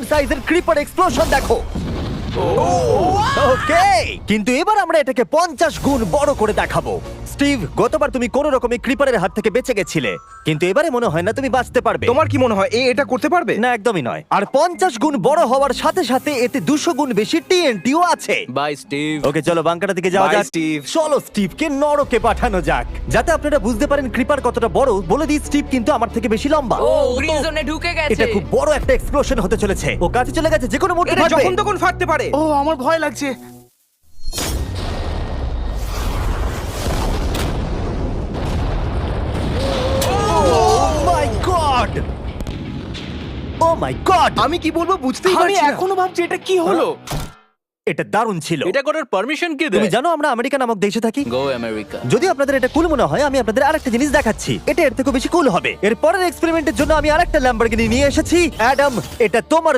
সমান সাইজের creeper explosion দেখো ওকে কিন্তু এবার আমরা এটাকে পঞ্চাশ গুণ বড় করে দেখাবো। স্টিভ গতবার তুমি কোন রকমে ক্রিপারের হাত থেকে বেঁচে গেছিলে কিন্তু এবারে মনে হয় না তুমি বাঁচতে পারবে। তোমার কি মনে হয় এ এটা করতে পারবে? না একদমই নয়। আর পঞ্চাশ গুণ বড় হওয়ার সাথে সাথে এতে দুশো গুণ বেশি টিএনটিও আছে। বাই স্টিভ ওকে চলো বাংকাটা দিকে যাওয়া Bye, যাক। Steve. চলো স্টিভকে নরকে পাঠানো যাক। যাতে আপনারা বুঝতে পারেন ক্রিপার কতটা বড় বলে দিই স্টিভ কিন্তু আমার থেকে বেশি লম্বা। ও গ্রিন জোনে ঢুকে গেছে। এটা খুব বড় একটা এক্সপ্লোশন হতে চলেছে। ও কাছে চলে গেছে যে কোনো মুহূর্তে এটা ফাটবে। যখন তখন ফাটতে পারে। ও আমার ভয় লাগছে। Oh my God! Oh my God! আমি কি বলব বুঝতেই আমি পারছি না। এখনও ভাবছি এটা কি হলো? এটা দারুণ ছিল। এটা করার পারমিশন কে তুমি জানো আমরা আমেরিকা নামক দেশে থাকি? গো আমেরিকা যদি আপনাদের এটা কুল মনে হয় আমি আপনাদের আরেকটা জিনিস দেখাচ্ছি। এটা এর থেকে বেশি কুল হবে। এর পরের এক্সপেরিমেন্টের জন্য আমি আরেকটা ল্যাম্বরগিনি নিয়ে এসেছি। অ্যাডাম এটা তোমার